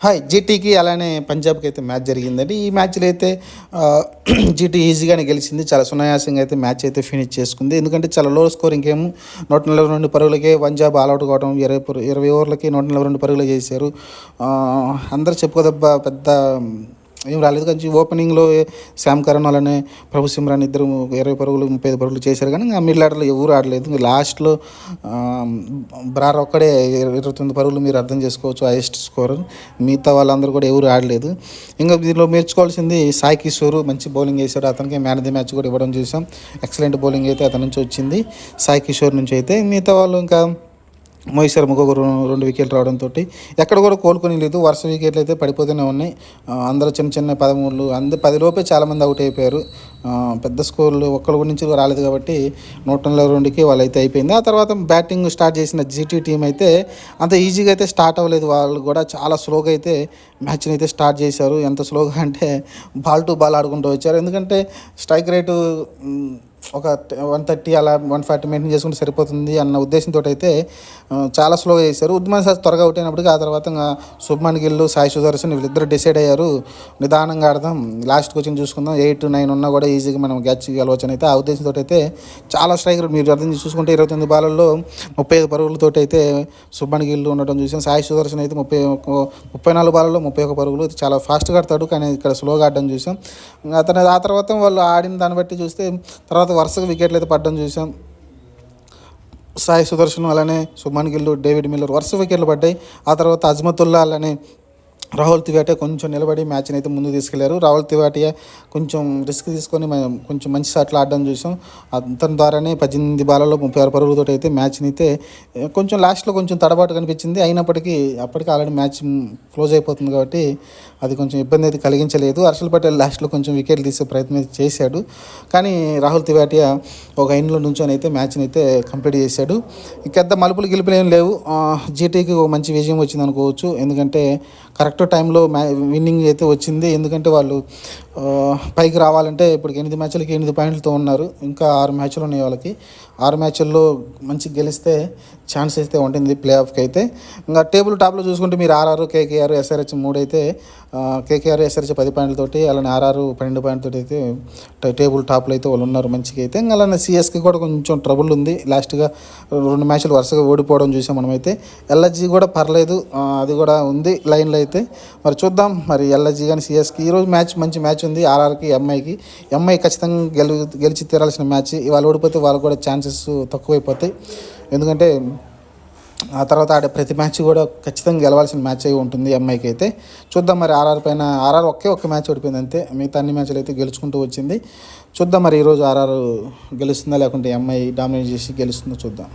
Hi జీటీకి అలానే పంజాబ్కి అయితే match జరిగిందండి. ఈ మ్యాచ్లో అయితే జీటీ ఈజీగానే గెలిచింది. చాలా సునాయాసంగా అయితే మ్యాచ్ అయితే ఫినిష్ చేసుకుంది. ఎందుకంటే చాలా లో స్కోరింగ్ ఏమో నూట నలభై రెండు పరుగులకే పంజాబ్ ఆల్అౌట్ కావడం ఇరవై పరు- ఇరవై ఓవర్లకి నూట నలభై రెండు పరుగులు చేశారు. అందరూ చెప్పుకోదబ్బా పెద్ద ఏం రాలేదు. కానీ ఓపెనింగ్లో శామ్ కరణ్ అలానే ప్రభు సిమ్రాన్ ఇద్దరు ఇరవై పరుగులు ముప్పై ఐదు పరుగులు చేశారు. కానీ ఇంకా మిడిల్ ఆర్డర్లో ఎవరు ఆడలేదు. లాస్ట్లో బ్రార్ ఒక్కడే ఇరవై ఇరవై తొమ్మిది పరుగులు మీరు అర్థం చేసుకోవచ్చు హైయెస్ట్ స్కోర్ మిగతా వాళ్ళందరూ కూడా ఎవరు ఆడలేదు. ఇంకా దీనిలో నేర్చుకోవాల్సింది సాయి కిషోర్. మంచి బౌలింగ్ వేశాడు. అతనికి మ్యాన్ ఆఫ్ ది మ్యాచ్ కూడా ఇవ్వడం చూసాం ఎక్సలెంట్ బౌలింగ్ అయితే అతని నుంచి వచ్చింది. సాయి కిషోర్ నుంచి అయితే మిగతా వాళ్ళు ఇంకా మోహిత్ శర్మకు ఒక రెండు వికెట్లు రావడంతో ఎక్కడ కూడా కోలుకొని లేదు. వరుస వికెట్లు అయితే పడిపోతూనే ఉన్నాయి. అందరూ చిన్న చిన్న పదమూడులు అంద పది లోపే చాలామంది అవుట్ అయిపోయారు. పెద్ద స్కోర్లు ఒక్కరి నుంచి రాలేదు కాబట్టి నూట నలభై రెండుకి వాళ్ళు అయితే అయిపోయింది. ఆ తర్వాత బ్యాటింగ్ స్టార్ట్ చేసిన జీటీ టీం అయితే అంత ఈజీగా అయితే స్టార్ట్ అవ్వలేదు. వాళ్ళు కూడా చాలా స్లోగా అయితే మ్యాచ్ని అయితే స్టార్ట్ చేశారు. ఎంత స్లోగా అంటే బాల్ టు బాల్ ఆడుకుంటూ వచ్చారు. ఎందుకంటే స్ట్రైక్ రేటు ఒక వన్ థర్టీ అలా వన్ ఫార్టీ మెయింటైన్ చేసుకుంటే సరిపోతుంది అన్న ఉద్దేశంతో అయితే చాలా స్లోగా చేశారు. ఉద్మాన్ సార్ త్వరగా అవుట్ అయినప్పటికీ ఆ తర్వాత ఇంకా శుభ్మన్ గిల్లు సాయి సుదర్శన్ వీళ్ళిద్దరు డిసైడ్ అయ్యారు. నిదానంగా ఆడదాం. లాస్ట్ కోచింగ్ చూసుకుందాం. ఎయిట్ నైన్ ఉన్నా కూడా ఈజీగా మనం క్యాచ్ గెలవచ్చు అయితే ఆ ఉద్దేశంతో అయితే చాలా స్ట్రైకర్. మీరు అర్థం చూసుకుంటే ఇరవై తొమ్మిది బాలల్లో ముప్పై ఐదు పరుగులతో అయితే శుభ్మన్ గిల్లు ఉండటం చూసాం. సాయి సుదర్శన్ అయితే ముప్పై ఒక- ముప్పై నాలుగు బాలలో ముప్పై ఒక పరుగులు. చాలా ఫాస్ట్గా ఆడతాడు కానీ ఇక్కడ స్లోగా ఆడడం చూసాం. అతను ఆ తర్వాత వాళ్ళు ఆడిన దాన్ని బట్టి చూస్తే తర్వాత వరుసగా వికెట్లు అయితే పడడం చూసాం. సాయి సుదర్శన్ అలానే సుమన్ గిల్లు డేవిడ్ మిల్లర్ వరుస వికెట్లు పడ్డాయి. ఆ తర్వాత అజ్మతుల్లా అలానే రాహుల్ తివాటియా కొంచెం నిలబడి మ్యాచ్ని అయితే ముందు తీసుకెళ్ళారు. రాహుల్ తివాటియా కొంచెం రిస్క్ తీసుకొని మనం కొంచెం మంచి షాట్లు ఆడడం చూసాం. అతని ద్వారానే పద్దెనిమిది బాలలో ముప్పై ఆరు పరుగులతో అయితే మ్యాచ్ని అయితే కొంచెం లాస్ట్లో కొంచెం తడబాటు కనిపించింది. అయినప్పటికీ అప్పటికి ఆల్రెడీ మ్యాచ్ క్లోజ్ అయిపోతుంది కాబట్టి అది కొంచెం ఇబ్బంది అయితే కలిగించలేదు. హర్షల్ పటేల్ లాస్ట్లో కొంచెం వికెట్లు తీసే ప్రయత్నం అయితే చేశాడు. కానీ రాహుల్ తివాటియా ఒక ఎండ్లో నుంచొని అయితే మ్యాచ్ని అయితే కంప్లీట్ చేశాడు. పెద్ద మలుపులు గెలుపులు ఏం లేవు. జీటీకి ఒక మంచి విజయం వచ్చింది అనుకోవచ్చు ఎందుకంటే కరెక్ట్ టైంలో మ్యా విన్నింగ్ అయితే వచ్చింది. ఎందుకంటే వాళ్ళు పైకి రావాలంటే ఇప్పుడు ఎనిమిది మ్యాచ్లకి ఎనిమిది పాయింట్లతో ఉన్నారు. ఇంకా ఆరు మ్యాచ్లు ఉన్నాయి వాళ్ళకి. ఆరు మ్యాచ్ల్లో మంచి గెలిస్తే ఛాన్స్ అయితే ఉంటుంది ప్లే ఆఫ్కి అయితే. ఇంకా టేబుల్ టాప్లో చూసుకుంటే మీరు ఆర్ఆర్ కేకేఆర్ ఎస్ఆర్హెచ్ మూడు అయితే కేకేఆర్ ఎస్ఆర్హెచ్ పది పాయింట్లతోటి అలానే ఆర్ఆర్ పన్నెండు పాయింట్లతో అయితే టేబుల్ టాప్లో అయితే వాళ్ళు ఉన్నారు మంచిగా అయితే. ఇంకా అలానే సిఎస్కి కూడా కొంచెం ట్రబుల్ ఉంది. లాస్ట్గా రెండు మ్యాచ్లు వరుసగా ఓడిపోవడం చూసాం మనమైతే. ఎల్ఎస్జీ కూడా పర్లేదు. అది కూడా ఉంది లైన్లో అయితే. మరి చూద్దాం. మరి ఎల్ఐజీ కానీ సిఎస్కి ఈరోజు మ్యాచ్ మంచి మ్యాచ్ ఉంది. ఆర్ఆర్కి ఎంఐకి. ఎంఐ ఖచ్చితంగా గెలు గెలిచి తీరాల్సిన మ్యాచ్. ఇవాళ ఓడిపోతే వాళ్ళు కూడా ఛాన్సెస్ తక్కువైపోతాయి. ఎందుకంటే ఆ తర్వాత ఆడే ప్రతి మ్యాచ్ కూడా ఖచ్చితంగా గెలవాల్సిన మ్యాచ్ అయి ఉంటుంది ఎంఐకి అయితే. చూద్దాం మరి ఆర్ఆర్ పైన ఆర్ఆర్ ఒకే ఒక్క మ్యాచ్ ఓడిపోయింది అంతే. మిగతా అన్ని మ్యాచ్లు అయితే గెలుచుకుంటూ వచ్చింది. చూద్దాం మరి ఈరోజు ఆర్ఆర్ గెలుస్తుందా లేకుంటే ఎంఐ డామినేట్ చేసి గెలుస్తుందో చూద్దాం.